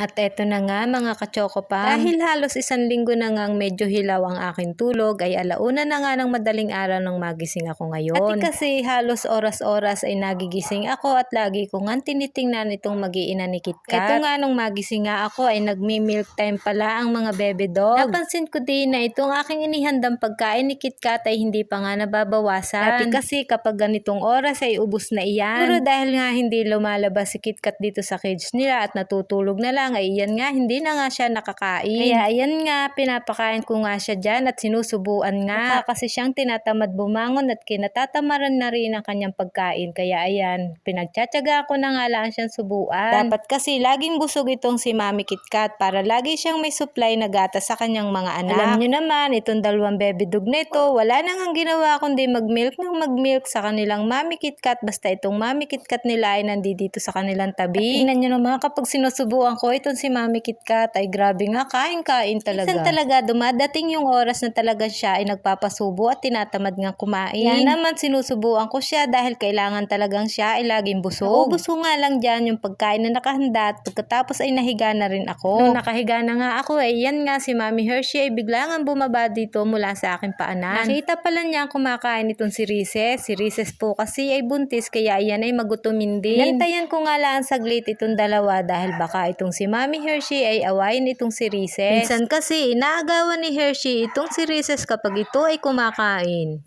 At eto na nga mga kachoko pa. Dahil halos isang linggo na ngang medyo hilaw ang aking tulog ay alauna na nga ng madaling araw nang magising ako ngayon. At kasi halos oras-oras ay nagigising ako at lagi ko nga tinitingnan itong mag-iina ni KitKat. Eto nga nung magising nga ako ay nagmi-milk time pala ang mga bebe dog. Napansin ko din na itong aking inihandang pagkain ni KitKat ay hindi pa nga nababawasan. Dati kasi kapag ganitong oras ay ubus na iyan. Pero dahil nga hindi lumalabas si KitKat dito sa cage nila at natutulog na lang ay iyan nga hindi na nga siya nakakain. Kaya ayan nga pinapakain ko nga siya dyan at sinusubuan nga. Mukha kasi siyang tinatamad bumangon at kinatatamaran na rin ang kanyang pagkain. Kaya ayan, pinagtsatsaga ko na nga lang siyang subuan. Dapat kasi laging busog itong si Mami KitKat para lagi siyang may supply na gatas sa kanyang mga anak. Alam nyo naman, itong dalawang baby dog na ito, wala nang ang ginawa kundi mag-milk ng mag-milk sa kanilang Mami KitKat. Basta itong Mami KitKat nila ay nandito sa kanilang tabi. At tingnan nyo naman kapag sinusubuan ko itong si Mami KitKat ay grabe nga, kain-kain talaga. Minsan talaga dumadating yung oras na talaga siya ay nagpapasubo at tinatamad nga kumain. Yan naman sinusubuan ko siya dahil kailangan talagang siya ay laging busog. Naubos ko nga lang dyan yung pagkain na nakahanda at pagkatapos ay nahiga na rin ako. Nung nakahiga na nga ako ay yan nga si Mami Hershey ay bigla nga bumaba dito mula sa aking paanan. Nakita pala niya ang kumakain itong si Rises. Si Rises po kasi ay buntis kaya yan ay magutumin din. Nantayan ko nga lang saglit itong dalawa dahil baka itong si Mami Hershey ay awayin itong si Rises. Minsan kasi inaagawan ni Hershey itong si Rises kapag ito ay kumakain.